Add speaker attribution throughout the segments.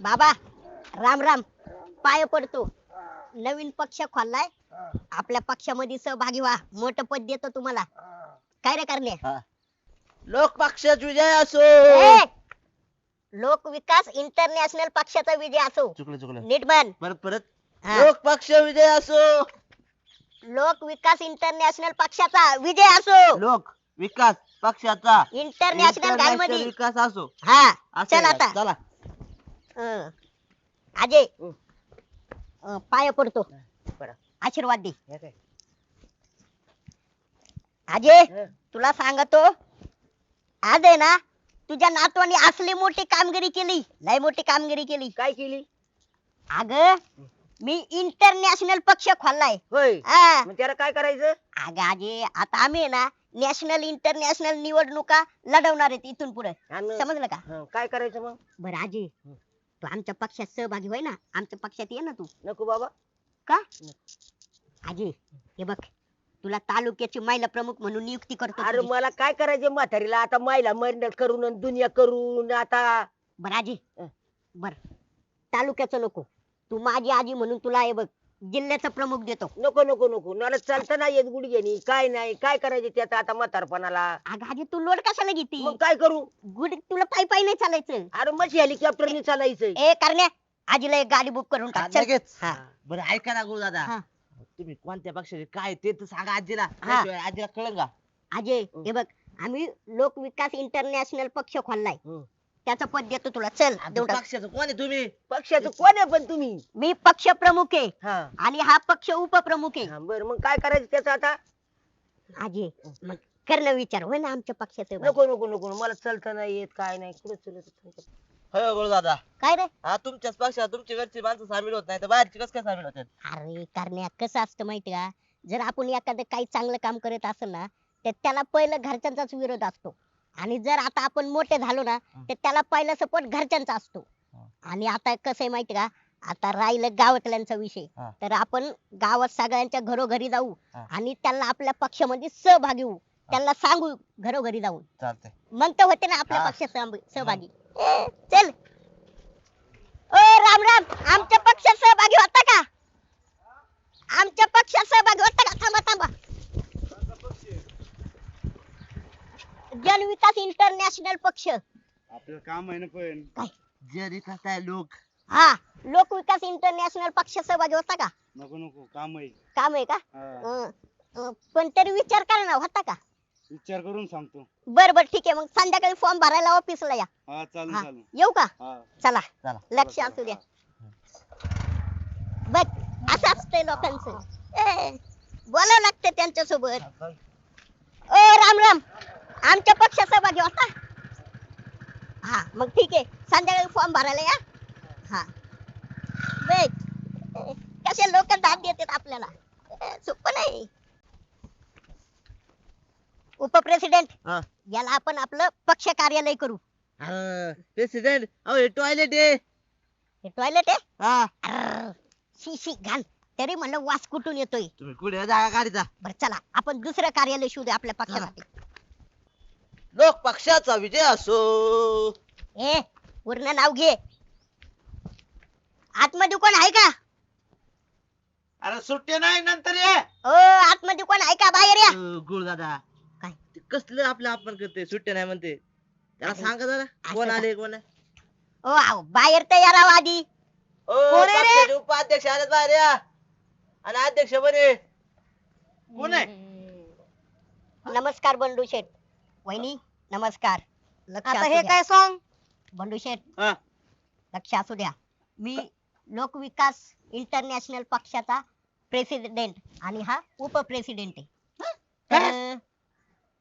Speaker 1: बाबा राम राम. पाय पडतो नवीन पक्ष खोललाय. आपल्या पक्षामध्ये सहभागी व्हा. मोठं पद देतो तुम्हाला. काय रे करणे?
Speaker 2: लोक पक्षात विजय असो.
Speaker 1: लोक विकास इंटरनॅशनल पक्षाचा विजय असो.
Speaker 2: चुकलं चुकलं.
Speaker 1: नीट म्हण.
Speaker 2: परत परत.
Speaker 1: हा.
Speaker 2: लोक पक्ष विजय असो.
Speaker 1: लोक विकास इंटरनॅशनल पक्षाचा विजय असो.
Speaker 2: लोक विकास पक्षाचा
Speaker 1: इंटरनॅशनल घालमध्ये
Speaker 2: विकास असो.
Speaker 1: हा.
Speaker 2: असं
Speaker 1: चल
Speaker 2: आहे.
Speaker 1: आता.
Speaker 2: चला.
Speaker 1: हं. अजय
Speaker 2: हं.
Speaker 1: अं, पाय पडतो
Speaker 2: पडा.
Speaker 1: आशीर्वाद दे
Speaker 2: हे काय?
Speaker 1: अजय
Speaker 2: हं.
Speaker 1: तुला सांगतो आज आहे ना तुझ्या नातवाने असली मोठी कामगिरी केली लय मोठी कामगिरी केली
Speaker 2: काय केली
Speaker 1: अग मी इंटरनॅशनल पक्ष खोललाय
Speaker 2: होय
Speaker 1: हा.
Speaker 2: मग त्याला काय करायचं
Speaker 1: अगं अजय आता आम्ही आहे ना नॅशनल इंटरनॅशनल निवडणुका लढवणार आहेत इथून पुढे
Speaker 2: आणि-
Speaker 1: समजलं का
Speaker 2: हं, काय करायचं मग
Speaker 1: बरं अजय
Speaker 2: हं.
Speaker 1: तू आमच्या पक्षात सहभागी होय ना आमच्या पक्षात ये ना तू.
Speaker 2: नको बाबा.
Speaker 1: का? अजय हे बघ तुला तालुक्याची महिला प्रमुख म्हणून नियुक्ती करतो
Speaker 2: अरे
Speaker 1: तुझी.
Speaker 2: मला काय करायचं म्हातारीला? आता मायला मरणत करून आणि दुनिया करून आता.
Speaker 1: बरं आजी. बर. तालुक्याचं नको. तू माझी आजी म्हणून तुला हे बघ जिल्ह्याचा प्रमुख देतो.
Speaker 2: नको नको नको. मला चालता नाही येत गुडघ्यानी काय नाही? काय करायचं त्याचं आता म्हातारपणाला?
Speaker 1: अगं आजी तू लोड कशाला घेती?
Speaker 2: मग काय करू?
Speaker 1: गुड तुला पायी पायी नाही चालायचं.
Speaker 2: अरे मग हेलिकॉप्टरनी चालायचंय.
Speaker 1: ए करण्या आजीला एक गाडी बुक करून टाक. चल. हा.
Speaker 3: बरं ऐका ना गुरु दादा
Speaker 1: हा.
Speaker 3: तुम्ही कोणत्या पक्षाचे? काय ते तर सांगा आजीला.
Speaker 1: हा.
Speaker 3: त्याशिवाय आजीला कळलं का
Speaker 1: अजय हे बघ आम्ही लोक विकास इंटरनॅशनल पक्ष खोललाय.
Speaker 2: हं.
Speaker 1: त्याचं पद देतो तुला. चल
Speaker 3: आता
Speaker 1: देऊन टाक.
Speaker 3: पक्षाचं कोण आहे तुम्ही?
Speaker 2: पक्षाचं कोण आहे पण तुम्ही?
Speaker 1: मी पक्ष प्रमुख आहे.
Speaker 2: हा.
Speaker 1: आणि हा पक्ष उपप्रमुख आहे.
Speaker 2: हा, बरं मग काय करायचं त्याचं आता?
Speaker 1: मग करणं विचार. होय ना आमच्या पक्षाचं?
Speaker 2: नको नको नको मला चालता नाही येत काय नाही. कुठं चलत
Speaker 3: हो गुरु दादा
Speaker 1: काय रे?
Speaker 3: हा तुमच्याच पक्षात तुमच्या घरची माणसं सामील होत नाही तर बाहेरची कसं काय सामील होतात?
Speaker 1: अरे करण्या कसं असतं माहिती का? जर आपण एखादं काही चांगलं काम करत असेल ना तर त्याला पहिलं घरच्यांचाच विरोध असतो. आणि जर आता आपण मोठे झालो ना तर त्याला पहिला सपोर्ट घरच्यांचा असतो. आणि आता कसं आहे माहिती का? आता राहिलं गावातल्यांचा विषय.
Speaker 3: हा.
Speaker 1: तर आपण गावात सगळ्यांच्या घरोघरी जाऊ
Speaker 3: हा.
Speaker 1: आणि त्यांना आपल्या पक्षामध्ये सहभागी होऊ. त्यांना सांगू घरोघरी जाऊन.
Speaker 3: चालतंय.
Speaker 1: मग तर होते ना आपल्या
Speaker 3: हा.
Speaker 1: पक्षात सहभ- सहभागी. ए, चल. ओ राम राम. आमच्या पक्षात सहभागी होता का? आमच्या पक्षात सहभागी होता का? थांबा थांबा. जनविकास इंटरनॅशनल पक्ष.
Speaker 4: आपलं काम आहे ना पण.
Speaker 3: जे विकास आहे लोक.
Speaker 1: हा लोक विकास इंटरनॅशनल पक्ष सहभागी होता का?
Speaker 4: नको नको काम आहे.
Speaker 1: काम आहे का?
Speaker 4: हा,
Speaker 1: अं, अं, पण तरी विचार करा ना होता का?
Speaker 4: विचार करून सांगतो.
Speaker 1: बर बर ठीक आहे. मग संध्याकाळी फॉर्म भरायला ऑफिसला या.
Speaker 4: हा चालू
Speaker 1: हा,
Speaker 4: चालू
Speaker 1: येऊ का?
Speaker 4: हा.
Speaker 1: चला.
Speaker 3: चला.
Speaker 1: लक्ष असू द्या. बघ असं असतंय लोकांचं. ए, बोलावं लागतं त्यांच्यासोबत ओ राम राम. आमच्या पक्षात सहभागी होता? हा मग ठीक आहे. संध्याकाळी फॉर्म भरायला या. हा. ए, कसे लोक दाद देतात आपल्याला? सोपं नाही. उपप्रेसिडेंट
Speaker 3: हा.
Speaker 1: याला आपण आपलं पक्ष कार्यालय करू.
Speaker 3: प्रेसिडेंट अहो हे टॉयलेट आहे.
Speaker 1: हे टॉयलेट आहे?
Speaker 3: हा.
Speaker 1: अर्र, शी शी घाण. तरी म्हणलं वास कुठून येतोय?
Speaker 3: तुम्ही कुठे जागा गाडीचा
Speaker 1: बर चला. आपण दुसरं कार्यालय शोधू आपल्या पक्षासाठी.
Speaker 3: लोक पक्षाचा विजय असो.
Speaker 1: ए पूर्ण नाव घे. आतमध्ये कोण आहे का?
Speaker 4: अरे सुट्टे नाही नंतर ये.
Speaker 1: ओ आतमध्ये कोण आहे का बाहेर या?
Speaker 3: गुरु दादा.
Speaker 1: काय?
Speaker 3: ते कसलं आपलं अपमान करते सुट्टे नाही म्हणते. त्याला
Speaker 1: अरे,
Speaker 3: सांगा जरा.
Speaker 1: असं
Speaker 3: कोण? आले कोण आहे
Speaker 1: ओ बाहेर तयार राहा आधी.
Speaker 3: ओ,
Speaker 1: कोण आहे रे?
Speaker 3: पक्षाचे उपाध्यक्ष आले बाहेर या. आणि अध्यक्ष बने
Speaker 4: कोण आहे?
Speaker 1: नमस्कार बंडू शेठ. वहिनी नमस्कार. लक्ष
Speaker 5: आता
Speaker 1: असू
Speaker 5: हे
Speaker 1: द्या.
Speaker 5: काय सॉंग
Speaker 1: बंडू शेठ
Speaker 4: हा.
Speaker 1: लक्ष असू द्या. मी लोकविकास इंटरनॅशनल पक्षाचा प्रेसिडेंट आणि हा उपप्रेसिडेंट आहे. तर,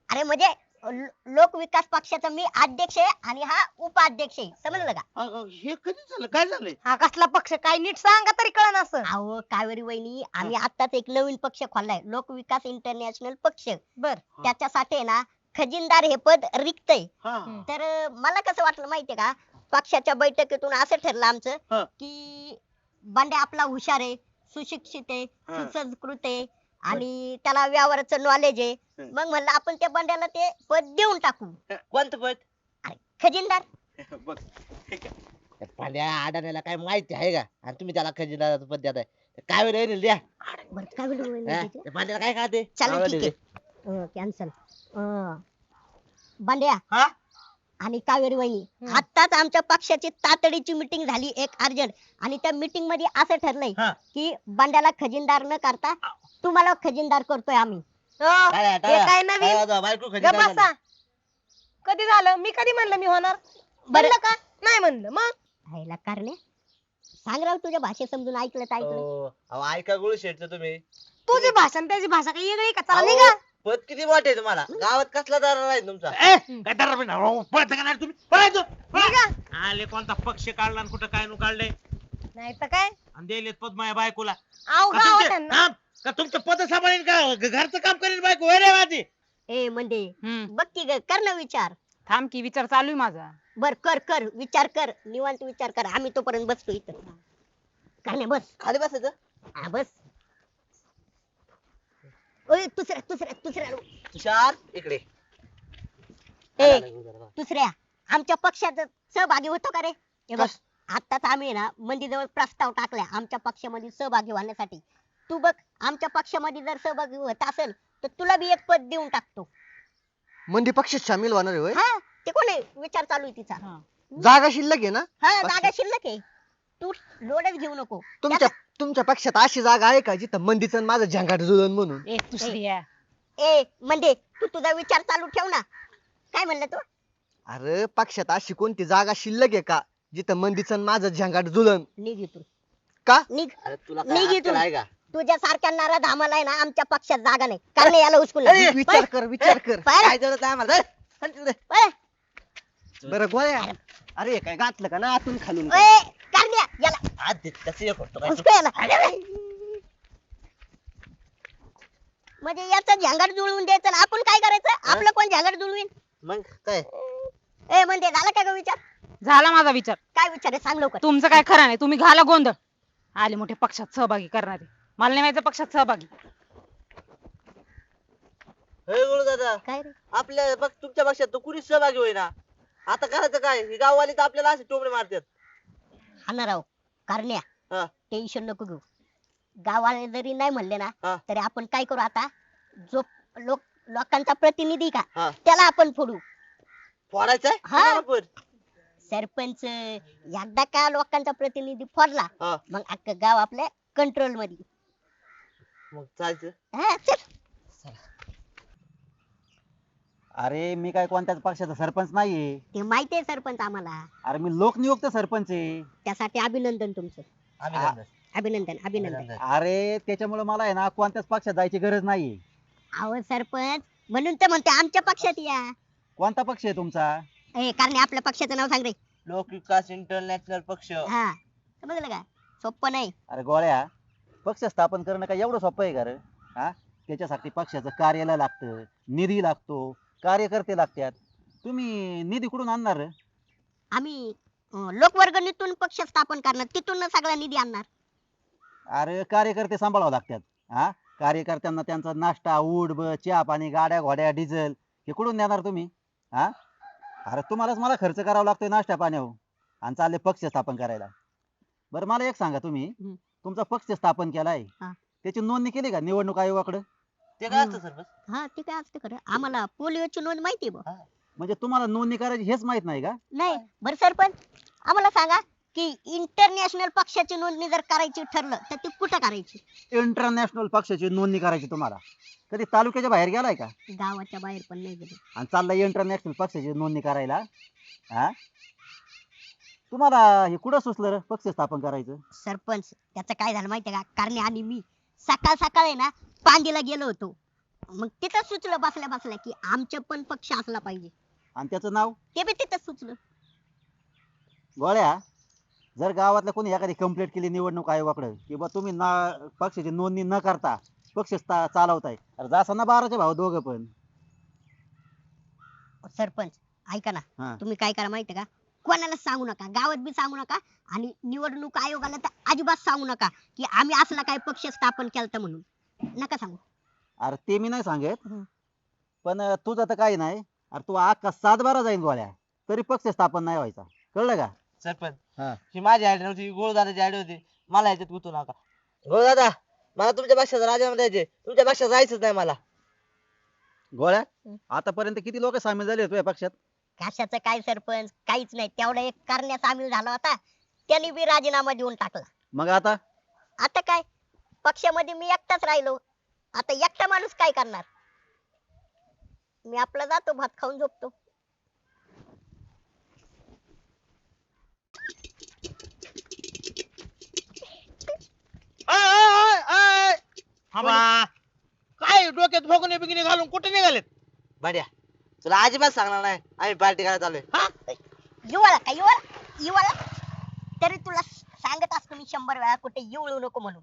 Speaker 1: अरे म्हणजे लो- लोकविकास पक्षाचा मी अध्यक्ष आहे आणि हा उपाध्यक्ष आहे. समजलं का?
Speaker 4: अ, अ, हे कधी झालं? काय झालंय?
Speaker 5: हा कसला पक्ष? काय नीट सांगा तरी कळन असं.
Speaker 1: अहो कावेरी वहिनी आम्ही आताच एक नवीन पक्ष खोललाय. लोकविकास इंटरनॅशनल पक्ष.
Speaker 5: बर.
Speaker 1: त्याच्यासाठी आहे ना खजिनदार हे पद रिक्त आहे
Speaker 4: हा.
Speaker 1: तर अं, मला कसं वाटलं माहितीये का? पक्षाच्या बैठकीतून असं ठरलं आमचं
Speaker 4: हा.
Speaker 1: की बांड्या आपला हुशार आहे सुशिक्षित आहे
Speaker 4: हा.
Speaker 1: सुसंस्कृत आहे आणि त्याला व्यवहाराचं नॉलेज आहे.
Speaker 4: हं.
Speaker 1: मग म्हणलं आपण त्या बंड्याला ते पद देऊन टाकू.
Speaker 3: कोणतं पद?
Speaker 1: अरे खजिनदार.
Speaker 4: बघ.
Speaker 3: आडाण्याला काय माहिती आहे का? आणि तुम्ही त्याला खजिना पद देताय. काय वेळ येईल द्या.
Speaker 1: बरं काय
Speaker 3: हा? पांड्याला काय कळते?
Speaker 1: चला ठीक आहे. कॅन्सल बांड्या
Speaker 4: हा?
Speaker 1: आणि कावेरी वहिनी आताच आमच्या पक्षाची तातडीची मिटिंग झाली एक अर्जंट. आणि त्या मिटिंगमध्ये असं ठरलंय
Speaker 4: हा.
Speaker 1: की बांड्याला खजिनदार न करता तुम्हाला खजिनदार करतोय आम्ही.
Speaker 5: अं,
Speaker 3: टाळ्या,
Speaker 5: हे
Speaker 3: टाळ्या.
Speaker 5: काय नवीन?
Speaker 3: टाळ्या वाजवा, बायको
Speaker 5: गप
Speaker 3: खजिना
Speaker 5: बसा.
Speaker 3: झाली.
Speaker 5: कधी झालं? मी कधी म्हणलं मी होणार? म्हणलं का? नाही म्हणलं. मग?
Speaker 1: ह्याला कारणे सांग राव तुझ्या भाषेत समजून ऐकलं तर ऐकलं.
Speaker 3: अहो, ऐका गुळू शेटचं तुम्ही.
Speaker 5: तुझी भाषा आणि त्याची भाषा काही वेगळी का? चला
Speaker 3: अहो,
Speaker 5: निघा.
Speaker 3: पद किती मोठे तुम्हाला? गावात कसला दार नाही तुमचा?
Speaker 4: ए काय दरा बिना पळत का नाही तुम्ही? पळायचो आले कोणता पक्ष काढला आणि कुठं काय नु काढले?
Speaker 5: नाही तर काय?
Speaker 4: आणि दिलेत पद माझ्या बायकोला.
Speaker 5: आव
Speaker 4: का
Speaker 5: गावात
Speaker 4: तुमचे-
Speaker 5: त्यांना.
Speaker 4: हा? का तुमचं पद सांभाळीन का? घ- घरचं काम करेन बायको होय रे माझी
Speaker 1: ए म्हणजे
Speaker 6: हम्म.
Speaker 1: बघ की ग, कर ना विचार.
Speaker 6: थांब की विचार चालू आहे माझा.
Speaker 1: बर कर कर विचार कर. निवांत विचार कर. आम्ही तोपर्यंत बसतो इथं. करणे बस.
Speaker 3: खाली बसायचं?
Speaker 1: हा बस. ओय दुसऱ्या दुसऱ्या दुसऱ्या.
Speaker 3: तुषार इकडे.
Speaker 1: ए दुसऱ्या. आमच्या पक्षात सहभागी होतो का रे? हे बघ आताच आम्ही ना मंदीजवळ प्रस्ताव टाकलाय आमच्या पक्षामध्ये सहभागी होण्यासाठी. तू बघ आमच्या पक्षामध्ये जर सहभागी होत असेल तर तुला बी एक पद देऊन टाकतो.
Speaker 7: मंदी पक्षात सामील होणार आहे होय?
Speaker 1: हा ते कोण आहे? विचार चालू आहे तिचा.
Speaker 7: जागा शिल्लक आहे ना?
Speaker 1: हा जागा शिल्लक आहे. तू लोडच घेऊ नको.
Speaker 7: तुमच्या तुमच्या पक्षात अशी जागा आहे का जिथं मंदीचं आणि माझं झंगाट जुळन म्हणून?
Speaker 6: ए
Speaker 1: ए म्हणजे तू तुझा विचार चालू ठेव ना. काय म्हणलं तू?
Speaker 7: अरे पक्षात अशी कोणती जागा शिल्लक आहे का जिथं मंदीचं आणि माझं झंगाट जुळन?
Speaker 1: निघ इथून.
Speaker 7: का?
Speaker 1: निघ.
Speaker 3: अरे तुला
Speaker 1: निघ
Speaker 3: काय
Speaker 1: इथून.
Speaker 3: अक्कल आहे का?
Speaker 1: तुझ्या सारख्या नाराज आम्हाला आहे ना आमच्या पक्षात जागा नाही. कारण याला उचकून
Speaker 7: विचार कर विचार कर.
Speaker 3: काय जरूरत आहे आम्हाला? धर. चल तिकडे.
Speaker 7: बरं गोळ्या. अरे काय घातलं का ना आतून खालून?
Speaker 1: करण्या याला.
Speaker 3: आज ते कसं हे करतो काय
Speaker 1: उचकू याला. म्हणजे याचा झंगाट जुळवून द्यायचं आणि आपण काय करायचं? आपलं कोण झंगाट जुळवीन?
Speaker 3: मग? काय?
Speaker 1: ए म्हणजे झाला काय ग विचार?
Speaker 6: झाला माझा विचार.
Speaker 1: काय विचार आहे? सांग लवकर.
Speaker 6: तुमचं काय खरं नाही. तुम्ही घाला गोंधळ आले मोठे पक्षात सहभागी करणारे. मला नाही माहिती पक्षात सहभागी.
Speaker 3: हे गुरु दादा
Speaker 1: काय रे?
Speaker 3: आपल्या बघ तुमच्या पक्षात तर कुणी सहभागी होईना. आता करायचं काय? ही गाववाली तर आपल्याला असे टोमणे मारतात.
Speaker 1: हा राव करण्या
Speaker 3: हा.
Speaker 1: टेन्शन नको घेऊ गावाला जरी नाही म्हणले ना. तरी आपण काय करू आता जो लोक लोकांचा प्रतिनिधी का
Speaker 3: हा.
Speaker 1: त्याला आपण फोडू
Speaker 3: फोडायचंय
Speaker 1: हा.
Speaker 3: कुणाला?
Speaker 1: सरपंच एकदा का लोकांचा प्रतिनिधी फोडला
Speaker 3: हा.
Speaker 1: मग अख्खं गाव आपल्या कंट्रोलमध्ये
Speaker 3: मग चालतं
Speaker 1: हा, चल.
Speaker 8: अरे मी काय कोणत्याच पक्षाचा सरपंच नाहीये.
Speaker 1: ते माहिती आहे सरपंच आम्हाला.
Speaker 8: अरे मी लोकनियुक्त सरपंच आहे.
Speaker 1: त्यासाठी अभिनंदन तुमचं. अभिनंदन. अभिनंदन
Speaker 3: अभिनंदन.
Speaker 8: अरे त्याच्यामुळे मला आहे ना कोणत्याच पक्षात जायची गरज नाहीये.
Speaker 1: अहो सरपंच म्हणून तर म्हणते आमच्या पक्षात या.
Speaker 8: कोणता पक्ष आहे तुमचा?
Speaker 1: ए कारण आपल्या पक्षाचं नाव सांग रे.
Speaker 3: लोक विकास इंटरनॅशनल पक्ष.
Speaker 1: हा. समजलं का सोपं नाही.
Speaker 8: अरे गोळ्या पक्ष स्थापन करणं काय एवढं सोपं आहे का रे? हा? त्याच्यासाठी पक्षाचं कार्यालय लागतं निधी लागतो. कार्यकर्ते लागतात. तुम्ही निधी कुठून आणणार? रे?
Speaker 1: आम्ही अं, लोकवर्गणीतून पक्ष स्थापन करणार. तिथून सगळा निधी आणणार.
Speaker 8: अरे कार्यकर्ते सांभाळावं लागतात. हा? कार्यकर्त्यांना त्यांचा नाश्ता उड ब चहा पाणी गाड्या घोड्या डिझेल हे कुठून देणार तुम्ही? हा? अरे तुम्हालाच मला खर्च करावा लागतोय नाश्ता पाण्यावर आणि चालले पक्ष स्थापन करायला. बरं मला एक सांगा तुम्ही.
Speaker 1: हम्म.
Speaker 8: तुमचा पक्ष स्थापन केलाय.
Speaker 1: हा.
Speaker 8: त्याची नोंदणी केली का निवडणूक आयोगाकडे?
Speaker 3: ते काय असतं सर
Speaker 1: हा ते काय असतं खरं? आम्हाला पोलिओची नोंद माहिती आहे बुवा.
Speaker 8: म्हणजे तुम्हाला नोंदणी करायची हेच माहीत नाही का?
Speaker 1: नाही. बरं सरपंच आम्हाला सांगा की इंटरनॅशनल पक्षाची नोंदणी जर करायची ठरलं तर ती कुठं करायची?
Speaker 8: इंटरनॅशनल पक्षाची नोंदणी करायची तुम्हाला. कधी तालुक्याच्या बाहेर गेलाय का?
Speaker 1: गावाच्या बाहेर पण नाही गेलो.
Speaker 8: आणि चाललाय इंटरनॅशनल पक्षाची नोंदणी करायला? हा? तुम्हाला हे कुठं सुचलं रे पक्ष स्थापन करायचं?
Speaker 1: सरपंच त्याचं काय झालं माहितीये का? कारण आणि मी. सकाळ सकाळ आहे ना पांदीला गेलो होतो. मग तिथं सुचलं बसल्या बसल्या की आमचं पण पक्ष असला पाहिजे.
Speaker 8: आणि त्याचं नाव?
Speaker 1: ते बी तिथं सुचलं.
Speaker 8: गोळ्या जर गावातल्या कोणी एखादी कंप्लेंट केली निवडणूक आयोगाकडे की बा तुम्ही ना पक्षाची नोंदणी न करता पक्ष चालवताय. तर जासा ना बाराचे भाव दोघं पण.
Speaker 1: सरपंच ऐका ना.
Speaker 8: हा.
Speaker 1: तुम्ही काय करा माहितीये का? कोणाला सांगू नका गावात बी सांगू नका आणि निवडणूक आयोगाला तर अजिबात सांगू नका की आम्ही असला काय पक्ष स्थापन केलता म्हणून. नका सांगू.
Speaker 8: अरे ते मी नाही सांगत.
Speaker 1: हम्म.
Speaker 8: पण अं, तुझं तर काही नाही. अरे तू अख्खा सात बारा जाईल गोळ्या. तरी पक्ष स्थापन नाही व्हायचा. कळलं का?
Speaker 3: सरपंच
Speaker 8: हा.
Speaker 3: ही माझी आयडिया नव्हती ही गोळदाराची आयडिया होती. मला याच्यात गुतू नका. गोळ दादा मला तुमच्या पेक्षा राजा द्यायचे तुमच्या पेक्षा जायचंच नाही मला.
Speaker 8: गोळ्या आतापर्यंत किती लोक सामील झाले तुझ्या पक्षात?
Speaker 1: कशाचं काय सरपंच? काहीच नाही. तेवढा एक करण्या सामील झाला होता. त्यांनी बी राजीनामा देऊन टाकला.
Speaker 8: मग आता?
Speaker 1: आता काय? पक्षामध्ये मी एकटाच राहिलो. आता एकटा माणूस काय करणार? मी आपला जातो भात खाऊन झोपतो.
Speaker 4: काय डोक्यात भोगणे बिगणे घालून कुठे निघालेत?
Speaker 3: बड्या. तुला अजिबात सांगणार नाही. आम्ही पार्टी करायला चाललोय.
Speaker 1: युवाला काय युवाला युवाला तरी तुला सांगत असतो मी शंभर वेळा कुठे येऊ नको म्हणून.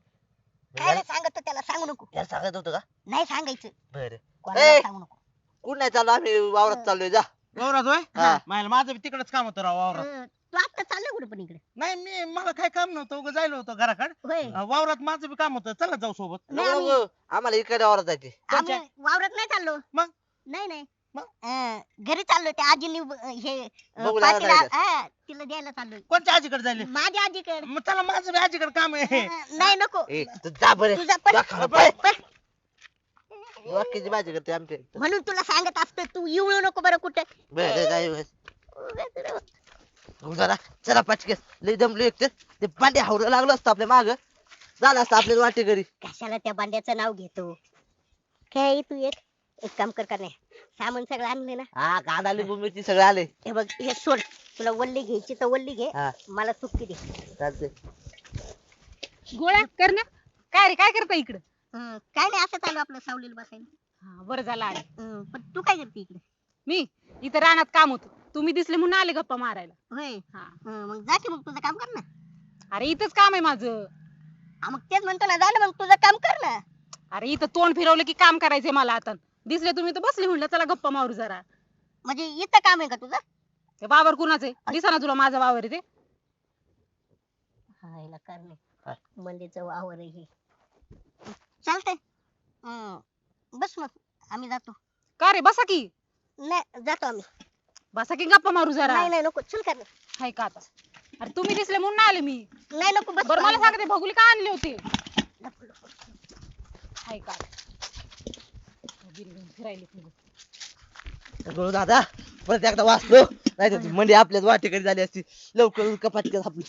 Speaker 1: काय रे सांगतो त्याला सांगू नको.
Speaker 3: यार सांगत होतं का?
Speaker 1: नाही सांगायचं.
Speaker 3: बरं.
Speaker 1: कोणाला
Speaker 3: ए!
Speaker 1: सांगू नको.
Speaker 3: कुठं नाही चाललो? आम्ही वावरात चाललोय जा.
Speaker 4: वावरात होय?
Speaker 3: हा.
Speaker 4: मायला माझं बी तिकडच काम होतं राव वावरात.
Speaker 1: हं, तू आता चाललं कुठे पण इकडे?
Speaker 4: नाही मी मला काय काम नव्हतं. उगा जायला होतं घराकडे.
Speaker 1: होय.
Speaker 4: वावरात माझं बी काम होतं. चला जाऊ सोबत.
Speaker 1: नाही,
Speaker 3: नको. आम्हाला इकडे वावरात जायचे
Speaker 1: आम्ही वावरात नाही चाललो.
Speaker 4: मग?
Speaker 1: नाही नाही? अं, घरी चाललो त्या आजीनी ब- हे अं,
Speaker 3: बघू लागला
Speaker 1: पाटील आ-
Speaker 3: जायचं.
Speaker 1: हा, तिला द्यायला चाललोय.
Speaker 4: कोणत्या आजीकडे जायले?
Speaker 1: माझ्या आजीकडे.
Speaker 4: मग चला माझं बी आजीकडे काम आहे.
Speaker 1: अं, नाही नको.
Speaker 3: ए तू जा बरे.
Speaker 1: तुझा पण
Speaker 3: जा खाली,
Speaker 1: पण- पण-
Speaker 3: वाक्याची भाजी करते आमचे.
Speaker 1: म्हणून तुला सांगत असतो तू येऊ नको बरं कुठे.
Speaker 3: बरं काय. हो जरा. चला पाचकेस लई दमलो एक तर ते पांडे हावरं लागलो असतं आपल्या माग. झालं असतं आपल्याला वाटे घरी.
Speaker 1: कशाला त्या बांड्याचं नाव घेतो? काय तू एक. एक काम कर का नाही सामान सगळं आणले ना.
Speaker 3: हा कांदा लिंबू मिरची सगळे आले
Speaker 1: हे बघ हे सोड. तुला वल्ली घ्यायची तर वल्ली घे.
Speaker 3: हा.
Speaker 1: मला सुट्टी दे.
Speaker 3: चालते
Speaker 6: गोळ्या कर ना. काय रे काय करता इकडं?
Speaker 1: हं, काय नाही असं चालू आपलं सावलीला बसायला.
Speaker 6: हा, बरं झालं आले.
Speaker 1: हं, पण तू काय करते इकडे?
Speaker 6: मी? इथं रानात काम होतं. तुम्ही दिसले म्हणून आले गप्पा मारायला.
Speaker 1: होय.
Speaker 6: हा.
Speaker 1: मग जा की मग तुझं काम कर ना.
Speaker 6: अरे इथंच काम आहे माझं.
Speaker 1: हा, मग तेच म्हणतो ना झालं मग तुझं काम कर ना.
Speaker 6: अरे इथं तोंड फिरवलं की काम करायचंय मला आता. दिसले तुम्ही तर बसले म्हणलं चला गप्पा मारू जरा.
Speaker 1: म्हणजे इथं काम आहे का तुझं?
Speaker 6: ते वावर कुणाचे दिसा ना तुला माझा वावर आहे ते.
Speaker 1: हा करणे. मंदीचं वावर आहे हे. चालतंय. बस मग. आम्ही जातो.
Speaker 6: का रे? बसा की.
Speaker 1: नाही जातो आम्ही.
Speaker 6: बसा की गप्पा मारू जरा.
Speaker 1: नाही नाही नको. चल कर
Speaker 6: हाय का आता? अरे तुम्ही दिसले म्हणून आले मी.
Speaker 1: नाही नको बस
Speaker 6: बरं मला सांगते भगुली का आणले होते? हाय का फिरायले
Speaker 3: दादा परत एकदा वाचलो. नाही तर मंडी आपल्याच वाटे घरी झाली असती. लवकर कपात कर आपली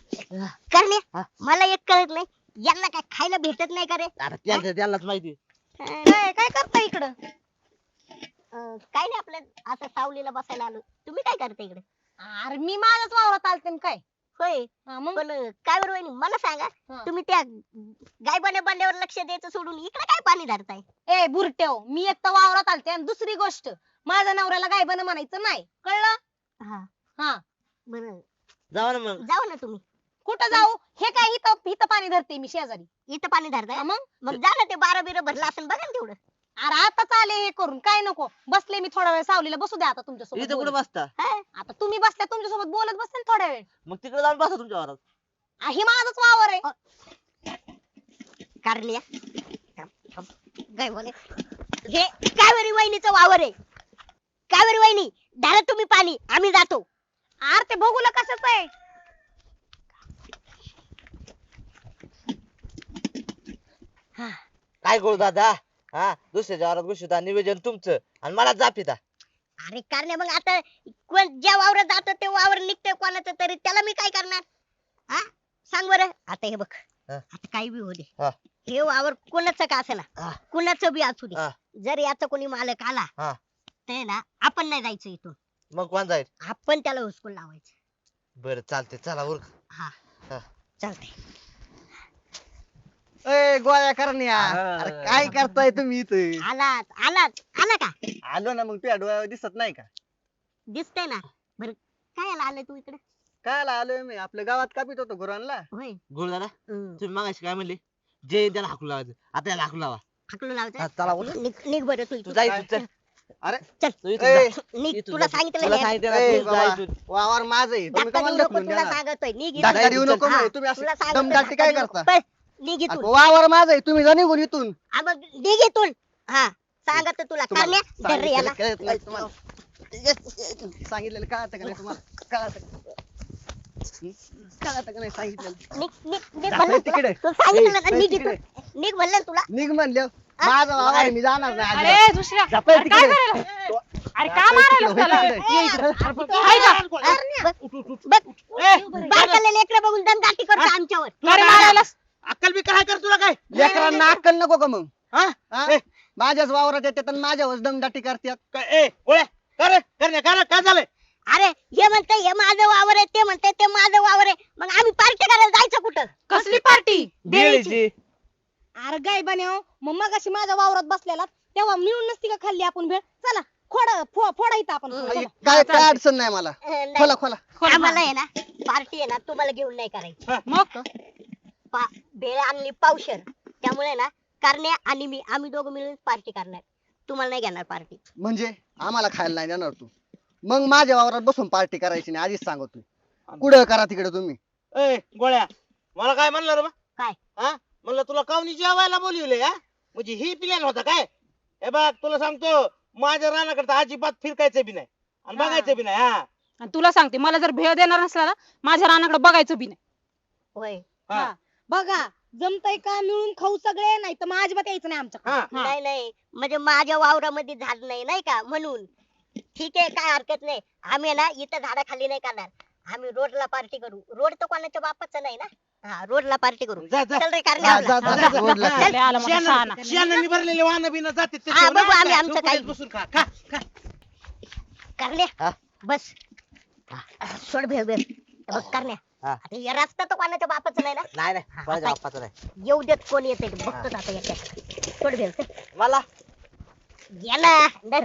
Speaker 1: करणे
Speaker 3: हा.
Speaker 1: मला एक कळत नाही. यांना काय खायला भेटत नाही का रे?
Speaker 3: आता त्यांचं त्यांनाच माहिती.
Speaker 1: काय काय करता इकडं? अं, काय नाही आपलं असं सावलीला बसायला आलो. तुम्ही काय करता इकडे?
Speaker 5: अरे मी माझ्याच वावरात आलते काय?
Speaker 1: होय.
Speaker 5: हा, मग?
Speaker 1: पण अं, काय बरं वहिनी मला सांगा
Speaker 5: हा.
Speaker 1: तुम्ही त्या गाय बंड्या बंड्यावर लक्ष द्यायचं सोडून इकडे काय पाणी धरताय?
Speaker 5: ए बुरट्याव मी एक तर वावरात आलते आणि दुसरी गोष्ट माझ्या नवऱ्याला गाय बन म्हणायचं नाही कळलं?
Speaker 1: हा.
Speaker 5: हा.
Speaker 1: बरं.
Speaker 3: जाऊ ना मग.
Speaker 1: जाऊ ना तुम्ही.
Speaker 5: कुठं जाऊ? हे काय इथं इथं पाणी धरते मी शेजारी.
Speaker 1: इथं पाणी धरताय?
Speaker 5: हा, मग?
Speaker 1: मग जा ना ते बारा बिरं भरलं असेल बघा ना तेवढं.
Speaker 5: अरे आताच आले हे करून काय नको? बसले मी थोडा वेळ सावलीला बसू द्या आता तुमच्यासोबत
Speaker 3: इथं कुठे. बसता?
Speaker 1: हा?
Speaker 5: आता तुम्ही बसल्या तुमच्यासोबत बोलत बसते ना थोड्या वेळ.
Speaker 3: मग तिकडे जाऊन बसा तुमच्या घरात.
Speaker 5: आ, हे माझंच वावर आहे.
Speaker 1: कारल्या काय बोले हे कावेरी वहिनीचं वावर आहे. कावेरी वहिनी धरा तुम्ही पाणी आम्ही जातो.
Speaker 5: अरे ते बघूला कशाच आहे
Speaker 3: काय गुरु दादा? हा दुसऱ्याच्या घरात घुसता निवेदन तुमचं. आणि मला जापिता
Speaker 1: अरे कारण्या मग आता. कोण ज्या वावरात जातो ते वावर निघतंय कोणाचं तरी त्याला मी काय करणार? हा? सांग बरं. आता हे बघ.
Speaker 3: हा.
Speaker 1: आता काही बी होऊ दे.
Speaker 3: हा.
Speaker 1: हे वावर कोणाचं का असेना
Speaker 3: हा.
Speaker 1: कुणाचं बी असू दे.
Speaker 3: हा.
Speaker 1: जर याचा कोणी मालक आला. ते ना आपण नाही जायचं इथून.
Speaker 3: मग कोण जाईल?
Speaker 1: आपण त्याला हुसकून लावायचं.
Speaker 3: बरं चालते चला उरक.
Speaker 1: हा.
Speaker 3: हा.
Speaker 1: चालतंय.
Speaker 7: ए गोळ्या करण्या
Speaker 8: अरे
Speaker 7: काय करताय तुम्ही इथं?
Speaker 1: आलात आलात आला का?
Speaker 7: आलो ना मग तुझ्या डोळ्यावर दिसत नाही का?
Speaker 1: दिसतंय ना. बरं काय आला आलं तू इकडे?
Speaker 7: काय आलोय मी? आपल्या गावात कापित होतो गुरांना.
Speaker 1: होय.
Speaker 3: गुरु दादा. तुम्ही मागाशी काय म्हणले? जे त्याला हाकू लावायचं आता याला हाकू लावा.
Speaker 1: हाकलून लावतोय
Speaker 3: हा, चला उरक.
Speaker 1: निघ निघ बरं तू
Speaker 3: तू
Speaker 1: इथून.
Speaker 3: जाय तू चल.
Speaker 7: अरे.
Speaker 1: चल
Speaker 3: तू इथून
Speaker 7: ए,
Speaker 3: जा.
Speaker 1: निघ
Speaker 3: इथून
Speaker 1: तुला
Speaker 3: जा.
Speaker 1: सांगितलं
Speaker 3: तुला
Speaker 1: ना,
Speaker 3: सांगितलं ना,
Speaker 7: ए,
Speaker 3: तू
Speaker 7: बाबा,
Speaker 3: जा इथून.
Speaker 7: वावर माझं आहे. तुम्ही
Speaker 1: धक्का
Speaker 7: कमाल
Speaker 1: देऊ नको
Speaker 7: ढकलून
Speaker 1: तुला
Speaker 7: देणार.
Speaker 1: सांगतोय. निघ इथून.
Speaker 7: धक्का देऊ नको तुम्ही
Speaker 1: तुला
Speaker 7: असं
Speaker 1: सांगतोय,
Speaker 7: दमदाटी
Speaker 1: धक्का
Speaker 7: काय करता.
Speaker 1: पळ,
Speaker 7: वावर माझं आहे. तुम्ही जा निघून इथून.
Speaker 1: हा, मग इथून. हा सांगत तुला.
Speaker 7: तुम्हाला
Speaker 1: कारण्या धर रे याला.
Speaker 7: सांगितलेलं कळत नाही तुम्हाला. सांगितलेलं कळतं का नाही तुम्हाला? कळतं. का? कळतं का नाही सांगितलं
Speaker 1: निघ निघ निघ
Speaker 7: जा,
Speaker 1: म्हणलं
Speaker 7: तिकडे.
Speaker 1: तुला तू सांगितलं ना
Speaker 7: ए,
Speaker 1: निघ
Speaker 7: तिकडे.
Speaker 1: इथून. निघ म्हणलं ना तुला.
Speaker 7: निघ म्हणलं. माझा भाव आहे मी जाणार नाही
Speaker 6: अरे
Speaker 7: अजिबात.
Speaker 6: दुसऱ्या काय
Speaker 7: तिकडे.
Speaker 6: करायला? अरे का मारायला
Speaker 7: तिकडे,
Speaker 6: त्याला
Speaker 7: तिकडे.
Speaker 4: ये इकडं. अरे बघ,
Speaker 6: आहे का?
Speaker 1: बघ. बघ.
Speaker 4: ए,
Speaker 1: बारकाले लेकरं बघून दमदाटी करतो आमच्यावर.
Speaker 6: अरे
Speaker 4: अक्कल बी काय कर तुला काय?
Speaker 7: लेकरांना अक्कल नको का मग?
Speaker 4: हा?
Speaker 7: हा?
Speaker 4: ए.
Speaker 7: माझ्याच वावरात येतात आणि माझ्यावर दमदाटी करतात.
Speaker 4: काय ए गोळ्या काय रे करण्या काय रे? काय झालंय?
Speaker 1: अरे हे म्हणते हे माझं वावर आहे ते म्हणते ते माझं वावर आहे. मग आम्ही पार्टी करायला जायचं कुठं?
Speaker 6: कसली पार्टी?
Speaker 5: देवीची. अरे गाय बन्याव मग मगाशी माझ्या वावरात बसलेला तेव्हा मिळून नसती का खाल्ली आपण भेळ? चला खोडा फो- फोडा इथं आपण.
Speaker 7: काय काय अडचण नाही मला.
Speaker 1: अं, नाही.
Speaker 7: खोला खोला.
Speaker 1: आम्हाला आहे ना पार्टी आहे ना तुम्हाला घेऊन नाही करायची.
Speaker 6: मग?
Speaker 1: पा- भेळ आणली पावशर. त्यामुळे ना करण्या आणि मी आम्ही दोघं मिळून पार्टी करणार. तुम्हाला नाही घेणार पार्टी
Speaker 7: म्हणजे? आम्हाला खायला नाही देणार तू. मग माझ्या वावरात बसून पार्टी करायची नाही आधीच सांगतो कुठं करा तिकडे तुम्ही?
Speaker 4: ए गोळ्या मला काय म्हणलं रे बा?
Speaker 1: काय?
Speaker 4: हा? म्हणलं तुला कावनी जेवायला बोलवले हा? म्हणजे ही प्लॅन होता काय? हे बघ तुला सांगतो माझ्या रानाकडे अजिबात फिरकायचं बी नाही. आणि
Speaker 1: हा.
Speaker 4: बघायचं बी नाही हा?
Speaker 6: आणि तुला सांगते मला जर भेळ देणार नसला ना माझ्या रानाकडे बघायचं बी नाही.
Speaker 1: होय.
Speaker 4: हा.
Speaker 5: हा. बघा जमतय का मिळून खाऊ सगळे? नाही तर मग अजिबात यायचं नाही आमच्याकडे.
Speaker 4: हा.
Speaker 6: हा.
Speaker 1: नाही नाही. म्हणजे माझ्या वावरामध्ये झाड नाही नाही का? म्हणून. ठीक आहे काय हरकत नाही. आम्ही ना इथं झाडाखाली नाही करणार. आम्ही रोडला पार्टी करू. रोड तर कोणाच्या बापाचा नाही ना? हा रोडला पार्टी करू.
Speaker 4: जा जा.
Speaker 1: चल रे
Speaker 7: जा,
Speaker 1: करण्या
Speaker 7: जा, जा, जा, रोडला.
Speaker 6: लय आला मोठा शहाणा.
Speaker 4: शेण- शेणाने भरलेले वाहन बिन जाते
Speaker 1: हा, बघू आम्ही आमचं काही.
Speaker 4: बसून खा. खा खा.
Speaker 1: करण्या
Speaker 3: हा.
Speaker 1: बस. सोड भेळ भेळ हे बघ करण्या.
Speaker 3: हा.
Speaker 1: या रस्ता तर कोणाच्या बापाचा नाही ना?
Speaker 3: नाही नाही. कोणाच्या बाप्पाचं नाही.
Speaker 1: येऊ देत कोण येते बघतोच आता येते सोड भेळ चल.
Speaker 3: मला?
Speaker 1: ना धर.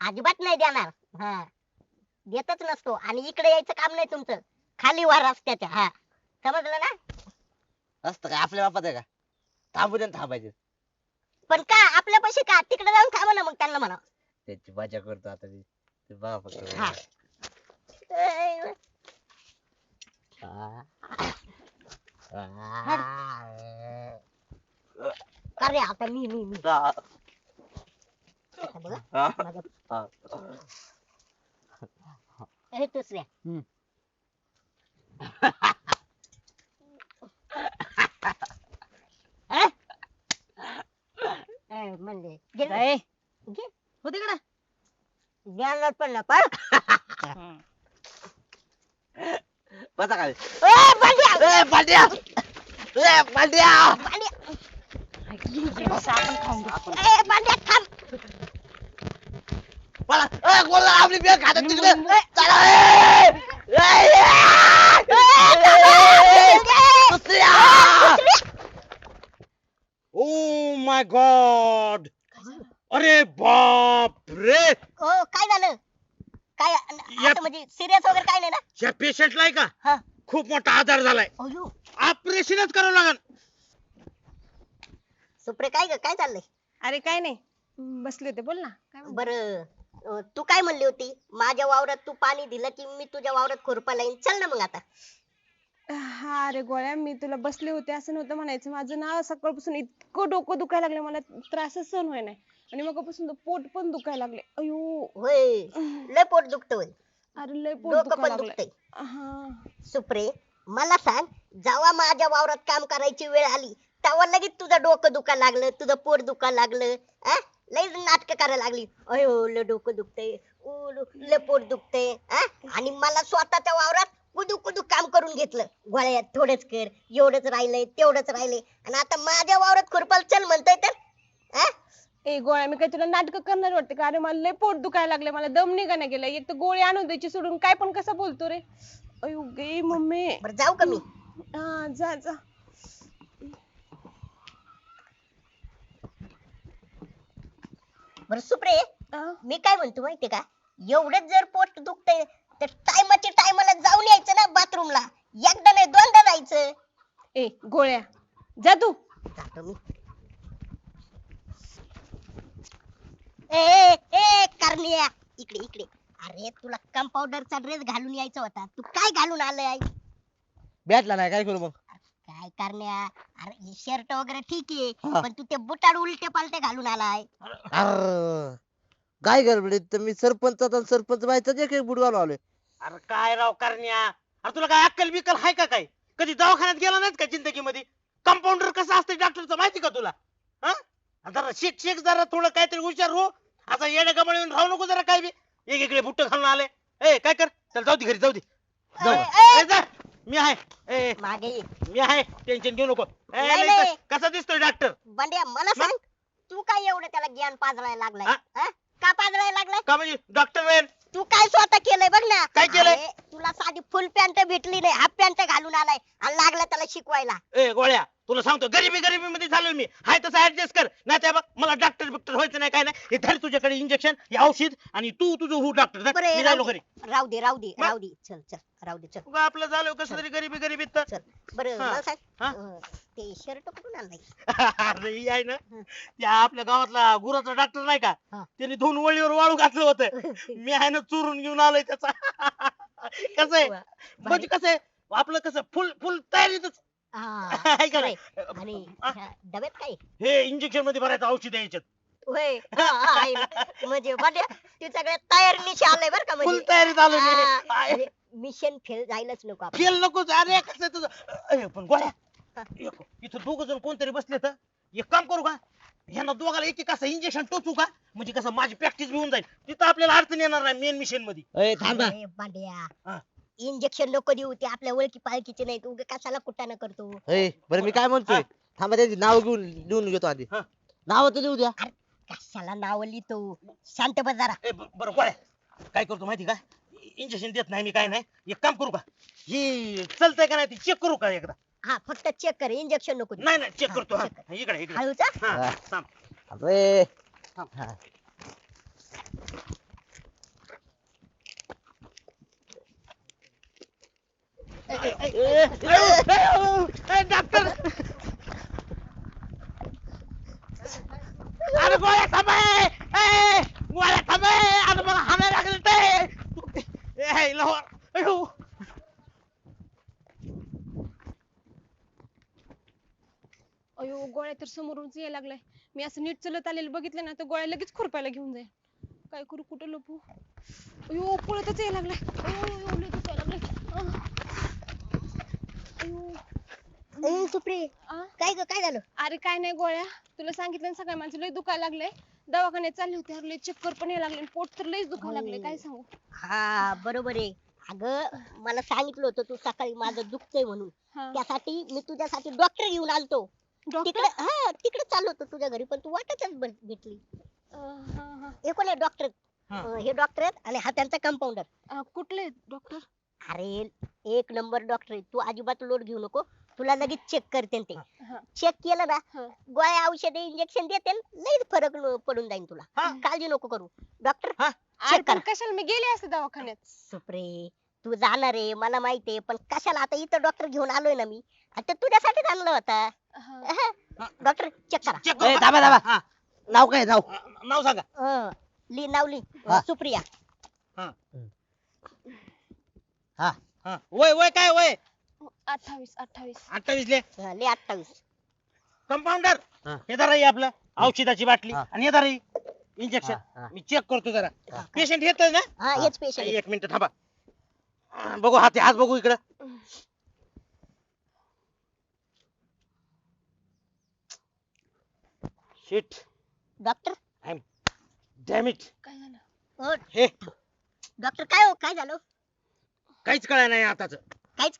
Speaker 1: अजिबात नाही देणार. हा. देतच नसतो. आणि इकडे यायचं काम नाही तुमचं. खाली वर रस्त्याच्या. हा. समजलं ना?
Speaker 3: असतं काय आपल्या बापात आहे का? थांबू दे ना थांबायचे.
Speaker 1: पण का आपल्यापाशी का तिकडे जाऊन थांबा ना मग त्यांना म्हणा
Speaker 3: त्याची मजा करतो आता मी ते बघा फक्त
Speaker 1: हा. अरे आता मी मी मी
Speaker 3: हा.
Speaker 1: आता बघा. माझं-.
Speaker 3: हे
Speaker 1: दुसऱ्या
Speaker 7: हम्म.
Speaker 1: हा? घे ना.
Speaker 6: ए,
Speaker 1: घे.
Speaker 6: हो तिकडं
Speaker 1: ज्ञानात पण ना पण
Speaker 6: हं.
Speaker 3: बसा खाली
Speaker 1: ए!
Speaker 3: ए पांड्या ए पांड्या
Speaker 1: भांड्या!
Speaker 6: बसा, आपण खाऊन घेऊ.
Speaker 1: ए, थांब.
Speaker 3: ए गोळा आपली बिया खातात तिकडे चला ए! ए, ए! ए! दुसऱ्या!
Speaker 4: ओ माय गॉड अरे बाप रे
Speaker 1: ओ काय झालं? काय
Speaker 4: या-
Speaker 1: असं म्हणजे सिरियस वगैरे काय नाही ना?
Speaker 4: या पेशंटला आहे
Speaker 1: हा.
Speaker 4: का खूप मोठा आजार झालाय.
Speaker 1: अयो.
Speaker 4: ऑपरेशनच करावं लागल.
Speaker 1: सुप्रे काय ग काय चाललंय?
Speaker 5: अरे काय नाही बसले होते बोल ना. काय म्हणते?
Speaker 1: बर तू काय म्हणली होती? माझ्या वावरात तू पाणी दिलं की मी तुझ्या वावरात खुरपा लाईन. चल ना मग आता.
Speaker 9: हा अरे गोळ्या मी तुला बसले होते असं नव्हतं म्हणायचं. माझं ना सकाळपासून इतकं डोकं दुखायला लागलं मला त्रासच सहन होय नाही आणि मगापासून पोट पण दुखायला लागले. अयो
Speaker 1: होय. लय पोट दुखत होय.
Speaker 9: अरे लय पोट
Speaker 1: डोकं
Speaker 9: दुखायला
Speaker 1: पण
Speaker 9: लागलंय
Speaker 1: दुखतंय.
Speaker 9: हा.
Speaker 1: सुप्रे मला सांग जेव्हा माझ्या वावरात काम करायची वेळ आली तेव्हा लगेच तुझं डोकं दुखायला लागलं तुझं पोट दुखायला लागलं आ? लय नाटक करायला लागली. अयो लय डोकं दुखतंय. उ, लय पोट दुखतंय? आणि मला स्वतःच्या वावरात कुदू कुदू काम करून घेतलं. गोळ्यात थोडंच कर एवढंच राहिलंय तेवढंच राहिलंय. आणि आता माझ्या वावरात खुरपाल चल म्हणतोय तर आ?
Speaker 9: ए गोळ्या मी काय तुला नाटक करणार वाटते का? अरे मला लय पोट दुखायला लागले मला दम निघायला गेला एक तर गोळी आणून द्यायची सोडून काय पण कसा बोलतो रे? अयो गे मम्मी.
Speaker 1: बरं जाऊ का मी?
Speaker 9: हा जा जा.
Speaker 1: बरं सुप्रे मी काय म्हणतो माहितीये का? एवढंच जर पोट दुखतंय तर टायमाच्या टायमाला जाऊन यायचं ना बाथरूमला एकदा नाही दोनदा जायचं.
Speaker 9: ए गोळ्या. जा तू.
Speaker 1: जातो मी ए ए करण्या इकडे इकडे. अरे तुला कंपाऊंडरचा ड्रेस घालून यायचा होता. तू काय घालून आलाय?
Speaker 3: भेटला नाही. काय करू मग?
Speaker 1: काय करण्या अरे शर्ट वगैरे ठीक आहे
Speaker 3: हा.
Speaker 1: पण तू ते बुटाड उलटे पालटे घालून आलाय.
Speaker 3: अर्र. काय गडबडीत? तर मी सरपंचाचा आणि सरपंच एक एक बुट घालून आलोय.
Speaker 4: अरे काय राव करण्या? अरे तुला काय अक्कल बिक्कल हाय का काय? कधी दवाखान्यात गेला नाहीत का जिंदगीमध्ये? कंपाऊंडर कसं असतं डॉक्टरचं माहिती का तुला? हा? जरा शेक शेक जरा थोडं काहीतरी हुशार हो. असा येण्या गमळ येऊन राहू नको जरा काय बी. एक इकडे बुट्ट घालून आले. ए काय कर? चल जाऊ दे घरी जाऊ दे. जाऊ.
Speaker 1: ए,
Speaker 4: दे. ए, जा. मी आहे. ए
Speaker 1: मागे ये.
Speaker 4: मी आहे. टेन्शन घेऊ नको. ए,
Speaker 1: नाही,
Speaker 4: लय
Speaker 1: नाही.
Speaker 4: तर- कसा दिसतोय डॉक्टर
Speaker 1: बंड्या मला सांग. तू काय एवढं त्याला ज्ञान पाजरायला लागलाय?
Speaker 4: हा?
Speaker 1: हा? का पाजरायला लागलाय?
Speaker 4: का म्हणजे डॉक्टर
Speaker 1: तू काय स्वतः केलंय बघ ना.
Speaker 4: काय केलंय?
Speaker 1: अरे, तुला साधी फुल पॅन्ट भेटली नाही हाफ पॅन्ट घालून आलाय. आणि लागला त्याला शिकवायला.
Speaker 4: ए गोळ्या. तुला सांगतो गरिबी गरिबी मध्ये झालोय मी. हाय तसं ऍडजस्ट कर. नाही त्या बघ मला डॉक्टर बिक्टर व्हायचं नाही काय नाही. हे धर तुझ्याकडे इंजेक्शन हे औषध आणि तू तुझं हो डॉक्टर
Speaker 1: बरं,
Speaker 4: मी राहिलो. घरी.
Speaker 1: राहू दे राहू दे
Speaker 4: मग?
Speaker 1: राहू दे. चल चल राहू दे चल.
Speaker 4: उगा आपलं झालं कसं तरी गरिबी गरिबीत तर.
Speaker 1: चल. बरं
Speaker 4: हा.
Speaker 1: मला सांग.
Speaker 4: हा?
Speaker 1: अं, ते शर्ट कुठून आणलाय?
Speaker 4: अरे ही आहे ना. त्या आपल्या गावातला गुराचा डॉक्टर नाही का?
Speaker 1: हा.
Speaker 4: त्याने दोन वळीवर वाळू घातलं होतं. मी आहे ना चोरून घेऊन आलोय त्याचा. कसं आहे?
Speaker 1: वा,
Speaker 4: म्हणजे कसं आहे? आपलं कसं फुल फुल तयारीतच
Speaker 1: हा? आणि
Speaker 4: हा?
Speaker 1: ह्या डब्यात काय?
Speaker 4: हे इंजेक्शनमध्ये भरायचं औषध यायच्यात
Speaker 1: होय. हा, आहे ना. म्हणजे बंड्या ते सगळ्या तयारीनिशी आलंय बरं का
Speaker 4: फुल
Speaker 1: म्हणजे.
Speaker 4: तयारीत आलो मी
Speaker 1: हा,
Speaker 4: आहे.
Speaker 1: म्हणजे मिशन फेल जायलाच नको आपण.
Speaker 4: फेल नकोच. अरे कसं तुझं? अरे पण गोळ्या. एक- इथं दोघ जण कोणतरी बसले तर एक काम करू का? ह्यांना दोघाला एक एक असं इंजेक्शन टोचू का? म्हणजे कसं माझी प्रॅक्टिस होऊन जाईल. तिथं आपल्याला अडचण येणार नाही मेन
Speaker 3: मिशनमध्ये. थांबा
Speaker 1: अरे
Speaker 4: हा.
Speaker 1: इंजेक्शन नको देऊ ते आपल्या ओळखी पाळखीचे नाही तू कशाला कुटाणा करतो
Speaker 3: ए बरं मी काय म्हणतोय? थांबा त्यांची नाव घेऊन लिहून घेतो आधी.
Speaker 4: हा.
Speaker 3: नाव तर लिहू द्या.
Speaker 1: कशाला नाव लिहितो? शांत बस जरा.
Speaker 4: ए, ब- बरं गोळ्या. काय करतो माहिती का? इंजेक्शन देत नाही मी काय नाही. एक काम करू का? ही चलतंय का नाही ती? चेक करू का एकदा?
Speaker 1: हा फक्त चेक कर इंजेक्शन नको देऊ.
Speaker 4: नाही नाही चेक
Speaker 1: हा,
Speaker 4: करतो हा.
Speaker 1: check
Speaker 4: इकडे इकडे.
Speaker 1: हळूच हा.
Speaker 4: हा
Speaker 3: हा.
Speaker 4: थांब.
Speaker 3: अरे.
Speaker 4: थांब.
Speaker 3: हा.
Speaker 4: ए, ए, ए, डॉक्टर अरे गोळ्या थांब ए, ए, गोळ्या थांब अरे मला हाणायला लागले ते ए, अयो.
Speaker 9: गोळ्या तर समोरूनच यायला लागलाय. मी असं नीट चलत आलेलं बघितलं ना तर गोळ्या लगेच खुरपायला घेऊन जाईल. काय करू कुठं लपू? अयो पळतच यायला लागलाय. अयो लगेच यायला लागलाय. अयो
Speaker 1: ए, सुप्रे
Speaker 9: आ?
Speaker 1: काय ग काय झालं?
Speaker 9: अरे काय नाही गोळ्या. तुला सांगितलं ना सगळ्या माणसं लय दुखायला लागलंय. दवाखान्यात चालली होती अरे लय चक्कर पण यायला लागले पोट तर लयच दुखायला लागले काय सांगू?
Speaker 1: हा बरोबर आहे. अगं मला सांगितलं होतं तू सकाळी माझं दुखतंय म्हणून.
Speaker 9: हा.
Speaker 1: त्यासाठी मी तुझ्यासाठी डॉक्टर घेऊन आलतो.
Speaker 9: डॉक्टर
Speaker 1: तिकडे हा तिकडे चाललो होतो तुझ्या घरी पण तू वाटतच ब- भेटली.
Speaker 9: हा हा.
Speaker 1: हे कोण आहे डॉक्टर
Speaker 4: हा.
Speaker 1: हे डॉक्टर आहेत आणि हा त्यांचा कंपाऊंडर
Speaker 9: अं, कुठले डॉक्टर
Speaker 1: अरे एक नंबर डॉक्टर आहे. तू अजिबात लोड घेऊ नको. तुला लगेच चेक करते ते.
Speaker 9: हा.
Speaker 1: चेक केलं ना
Speaker 9: हा.
Speaker 1: गोळ्या औषधे इंजेक्शन देते लई फरक न- पडून जाईल तुला.
Speaker 4: हा.
Speaker 1: काळजी नको करू. डॉक्टर
Speaker 9: अरे
Speaker 1: check
Speaker 9: पण
Speaker 1: करा.
Speaker 9: कशाला मी गेले असते दवाखान्यात?
Speaker 1: सुप्रे तू जाणार आहे मला माहिती आहे पण कशाला आता इथं डॉक्टर घेऊन आलोय ना मी? आता तुझ्यासाठीच आणलं होता.
Speaker 9: हा.
Speaker 1: डॉक्टर चेक करा.
Speaker 4: चेक
Speaker 3: ए, थांबा.
Speaker 4: हा,
Speaker 3: नाव काय नाव.
Speaker 4: नाव सांगा.
Speaker 1: अं, ली नाव ली
Speaker 3: हा.
Speaker 1: सुप्रिया.
Speaker 4: हा. वय वय काय वय?
Speaker 9: अठ्ठावीस अठ्ठावीस.
Speaker 4: अठ्ठावीस ले.
Speaker 1: अठ्ठावीस.
Speaker 4: कंपाऊंडर
Speaker 3: हा.
Speaker 4: हे धरा ही आपलं औषधाची बाटली
Speaker 3: हा.
Speaker 4: आणि हे धरा ही इंजेक्शन
Speaker 3: हा, हा.
Speaker 4: मी चेक करतो जरा. पेशंट येतोय ना?
Speaker 1: हा हेच पेशंट
Speaker 4: एक मिनिट थांबा. अं, बघू हात हात बघू इकडं. शिट
Speaker 1: डॉक्टर
Speaker 4: डॅम इट
Speaker 9: काय झालं?
Speaker 1: हो
Speaker 4: हे.
Speaker 1: डॉक्टर काय हो? काय झालं?
Speaker 4: काहीच कळाय नाही आताच.
Speaker 1: काहीच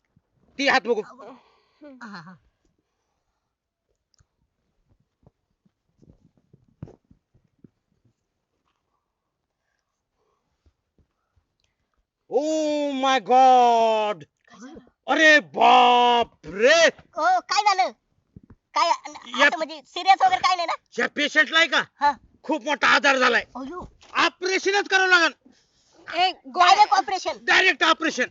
Speaker 4: ती हात बघू.
Speaker 1: हा, हा.
Speaker 4: ओ माय गॉड अरे बाप रे
Speaker 1: हो काय झालं? काय
Speaker 4: या-
Speaker 1: असं म्हणजे सिरियस वगैरे काय नाही ना?
Speaker 4: या पेशंटला आहे
Speaker 1: हा.
Speaker 4: का खूप मोठा आजार झालाय.
Speaker 1: अयो.
Speaker 4: ऑपरेशनच करावं लागेल.
Speaker 9: गोळ्या
Speaker 1: डायरेक्ट ऑपरेशन
Speaker 4: डायरेक्ट ऑपरेशन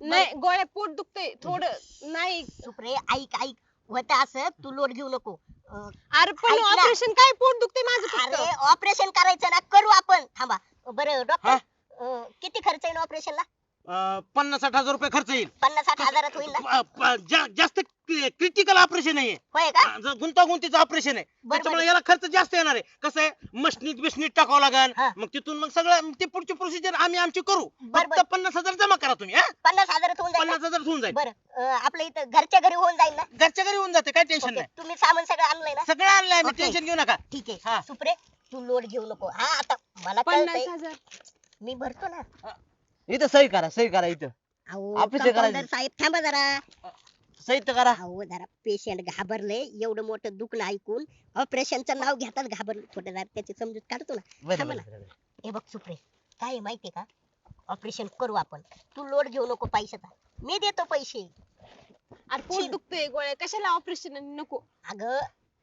Speaker 9: नाही गोळ्या पोट दुखते थोडं नाही.
Speaker 1: सुप्रे ऐक ऐक. होत असं तू लोड घेऊ नको. अं,
Speaker 9: अरे पण
Speaker 1: ऐक ना.
Speaker 9: ऑपरेशन काय पोट दुखते माझं
Speaker 1: अरे
Speaker 9: फक्त
Speaker 1: ऑपरेशन करायचं ना करू आपण. थांबा. बरं
Speaker 4: हा?
Speaker 1: डॉक्टर किती खर्च येईल ऑपरेशनला
Speaker 4: अं, पन्नास साठ हजार रुपये खर्च येईल.
Speaker 1: पन्नास साठ हजारात होईल ना?
Speaker 4: प- प- जा- जास्त क्रिटिकल ऑपरेशन आहे
Speaker 1: होय का?
Speaker 4: हा, जर गुंतागुंतीचं ऑपरेशन आहे.
Speaker 1: बरं,
Speaker 4: त्याच्यामुळे. याला खर्च जास्त येणार आहे. कसं आहे? मशनीत बिशनीत टाकावं लागेल.
Speaker 1: हा.
Speaker 4: मग तिथून मग सगळं ते पुढची प्रोसिजर आम्ही आमची करू.
Speaker 1: बरं,
Speaker 4: फक्त
Speaker 1: बरं.
Speaker 4: पन्नास हजार जमा करा तुम्ही हा?
Speaker 1: पन्नास हजारात होऊन जाईल ना?
Speaker 4: पन्नास हजार होऊन जाईल.
Speaker 1: बरं. अं, आपल्या इथं घरच्या घरी होऊन जाईल ना?
Speaker 4: घरच्या घरी होऊन जाते काय टेन्शन
Speaker 1: ओके.
Speaker 4: नाही.
Speaker 1: तुम्ही सामान सगळं आणलंय ना?
Speaker 4: सगळं आणलंय मी. टेन्शन घेऊ नका.
Speaker 1: ठीक
Speaker 4: हा.
Speaker 1: आहे सुप्रे तू लोड घेऊ नको. हा आता मला
Speaker 9: पन्नास
Speaker 1: कळतंय
Speaker 9: हजार.
Speaker 1: मी भरतो ना?
Speaker 3: इथं सही करा सही करा इथं.
Speaker 1: अहो कंपाऊंडर
Speaker 3: करायचं.
Speaker 1: साहेब थांबा जरा.
Speaker 3: सही तर करा.
Speaker 1: अहो जरा पेशंट घाबरले एवढं मोठं दुखणं ऐकून. ऑपरेशनचं नाव घेतात घाबरले थोडं जरा त्याची समजूत काढतो ना.
Speaker 3: बरं,
Speaker 1: थांबा
Speaker 3: बरं,
Speaker 1: ना.
Speaker 3: बरं.
Speaker 1: हे बघ सुप्रे काय आहे माहितीये का? ऑपरेशन करू आपण. तू लोड घेऊ नको पैशाचा. मी देतो पैसे.
Speaker 9: अरे पोट. दुखतंय गोळ्या. कशाला ऑपरेशन नको.
Speaker 1: अगं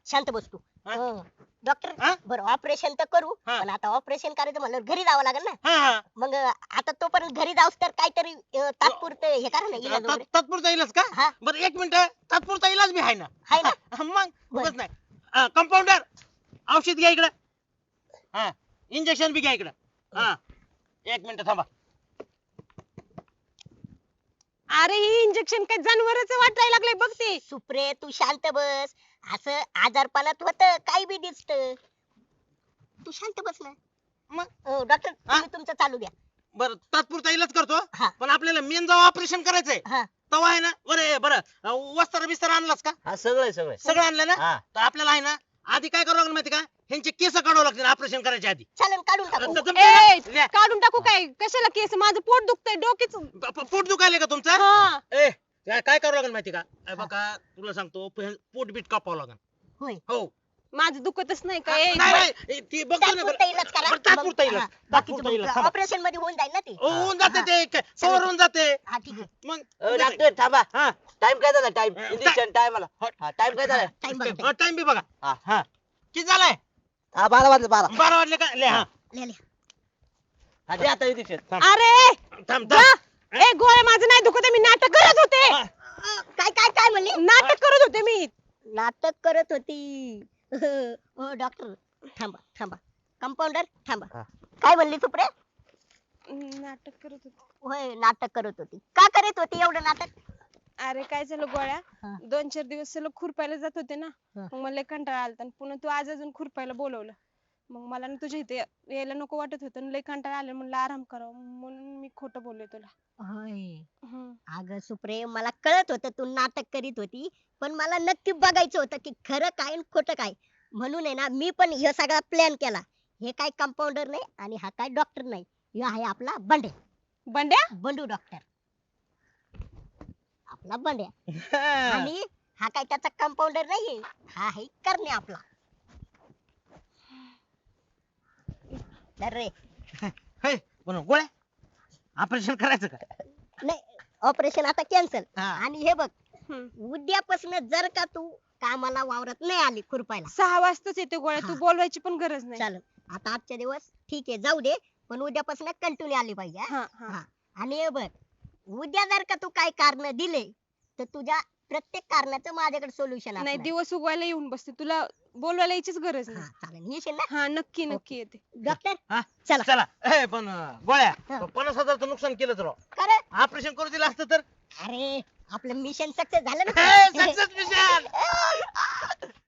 Speaker 1: शांत बस तू
Speaker 4: हा?
Speaker 1: हं. डॉक्टर? बरं ऑपरेशन तर करू
Speaker 4: हा.
Speaker 1: पण आता ऑपरेशन करायचं म्हणलं घरी जावं लागेल ना.
Speaker 4: हा हा.
Speaker 1: मग आता तोपर्यंत घरी जाऊस तर काहीतरी अं, तात्पुरतं हे करा ना इलाज वगैरे.
Speaker 4: तात- तात्पुरता इलाज का?
Speaker 1: हा.
Speaker 4: बरं एक मिनिट. तात्पुरता इलाज बी आहे ना?
Speaker 1: आहे ना.
Speaker 4: हा, मग
Speaker 1: बरं.
Speaker 4: उगाच नाही. कंपाऊंडर औषध घ्या इकडं. हा इंजेक्शन बी घ्या इकडं. हा एक मिनिट थांबा.
Speaker 9: अरे ही इंजेक्शन काय जानवरच वाटायला लागलंय बघ ते.
Speaker 1: सुप्रे तू शांत बस. असं आजारपणात होत काही बी दिसत. तू शांत बस ना.
Speaker 4: मग?
Speaker 1: डॉक्टर? तुम्ही तुमचं चालू द्या.
Speaker 4: बरं तात्पुरता इलाज करतो.
Speaker 1: हा.
Speaker 4: पण आपल्याला मेन जेव्हा ऑपरेशन करायचंय
Speaker 1: हा.
Speaker 4: तेव्हा आहे ना बरं बरं वस्त्र बिस्तर आणलास का?
Speaker 3: हा सगळं सगळं
Speaker 4: सगळं आणलं ना?
Speaker 3: हा.
Speaker 4: तर आपल्याला आहे ना आधी काय करावं लागेल माहिती का? ह्यांचे केस काढावं लागतील ऑपरेशन करायच्या आधी.
Speaker 1: चालेल काढून टाकू.
Speaker 4: तर जमतंय
Speaker 9: ए
Speaker 4: ना? ल्या.
Speaker 9: काढून टाकू काय? कशाला केस? माझं पोट दुखतंय डोकेच
Speaker 4: प- प- पोट दुखायले का तुमचं?
Speaker 9: हा.
Speaker 4: ए काय काय करावं लागेल माहिती का? बघा तुला सांगतो प- पोट बीट कापावं लागेल.
Speaker 1: होय.
Speaker 4: हो.
Speaker 9: माझं दुखतच नाही का? ए,
Speaker 4: नाही नाही ए, ती बघतो ना
Speaker 1: तात्पुरता
Speaker 4: बरं.
Speaker 1: इलाज करा.
Speaker 4: बरं, तात्पुरता इलाज तात्पुरता इलाज थांबा.
Speaker 1: ऑपरेशनमध्ये होऊन जाईल ना ते.
Speaker 4: हो, होऊन जाते. ते क- कवर होऊन जाते.
Speaker 1: हा ठीक आहे.
Speaker 4: मग
Speaker 3: डॉक्टर थांबा.
Speaker 4: हा.
Speaker 3: टाइम काय झाला? टाइम
Speaker 4: अ,
Speaker 3: इंजेक्शन टाइम हा टाइम काय झाला?
Speaker 1: टाइम बघा
Speaker 4: टाइम बी बघा.
Speaker 3: हा.
Speaker 4: हा. किती झालाय?
Speaker 3: हा बारा वाजले बारा.
Speaker 4: बारा वाजले का? ले हा.
Speaker 1: ले, ले.
Speaker 3: हा दे आता इंजेक्शन
Speaker 4: थांब.
Speaker 9: अरे!
Speaker 4: थांब. थांब.
Speaker 9: ए गोळ्या माझं नाही दुखत आहे, मी नाटक करत होते.
Speaker 4: हा.
Speaker 1: काय काय काय म्हणले?
Speaker 9: नाटक करत होते मी.
Speaker 1: नाटक करत होती. हो डॉक्टर थांबा थांबा. कंपाऊंडर थांबा.
Speaker 3: हा.
Speaker 1: काय म्हणली सुप्रे
Speaker 9: नाटक करत होते.
Speaker 1: होय नाटक करत होती. का करत होती एवढं नाटक?
Speaker 9: अरे काय झालं गोळ्या?
Speaker 1: हा.
Speaker 9: दोन चार दिवस सलग खुरपायला जात होते ना.
Speaker 1: हा.
Speaker 9: मग मला लय कंटाळा आलता आणि पुन्हा तू आज अजून खुरपायला बोलवलं. मग मला ना तुझ्या इथे यायला नको वाटत होतं. आणि लय कंटाळा आला. म्हणलं आराम करावं म्हणून मी खोटं बोलले तुला.
Speaker 1: होय.
Speaker 9: हम्म.
Speaker 1: अगं सुप्रे मला कळत होतं तू नाटक करीत होती पण मला नक्की बघायचं होतं की खरं काय आणि खोटं काय. म्हणून आहे ना मी पण हे सगळा प्लॅन केला. हे काय कंपाऊंडर नाही आणि हा काय डॉक्टर नाही. हे आहे आपला बंडे
Speaker 9: बंड्या?
Speaker 1: बंडू डॉक्टर आपला बंड्या.
Speaker 4: हा.
Speaker 1: आणि हा काय त्याचा कंपाऊंडर नाहीये. हा आहे करणे आपला. रे
Speaker 4: हे, गोळ्या ऑपरेशन करायचं का
Speaker 1: नाही ऑपरेशन आता कॅन्सल
Speaker 4: हा.
Speaker 1: आणि हे बघ
Speaker 9: हम्म.
Speaker 1: उद्यापासून जर का तू कामाला वावरत नाही आली खुरपायला
Speaker 9: सहा वाजताच येते गोळ्या तू
Speaker 1: हा.
Speaker 9: बोलवायची पण गरज नाही
Speaker 1: चालेल आता आजचे दिवस ठीक आहे जाऊ दे पण उद्यापासून कंटिन्यू आली पाहिजे हा?
Speaker 9: हा हा
Speaker 1: हा. आणि हे बघ उद्या जर का तू काय कारण दिले तर तुझ्या प्रत्येक कारणाचं माझ्याकडे सोल्युशन
Speaker 9: नाही दिवस उगवायला येऊन बसते. तुला बोलवायला यायचीच गरज
Speaker 1: हा
Speaker 9: नाही.
Speaker 1: चालेल. येशील ना
Speaker 9: हा नक्की नक्की येते.
Speaker 1: डॉक्टर?
Speaker 4: हा?
Speaker 1: चला.
Speaker 4: चला. ए पण अं, गोळ्या. पन्नास हजारचं नुकसान केलंच राव.
Speaker 1: खरं?
Speaker 4: ऑपरेशन करू दिलं असतं तर?
Speaker 1: अरे आपलं मिशन सक्सेस झालं
Speaker 4: हे,
Speaker 1: ना
Speaker 4: success mission.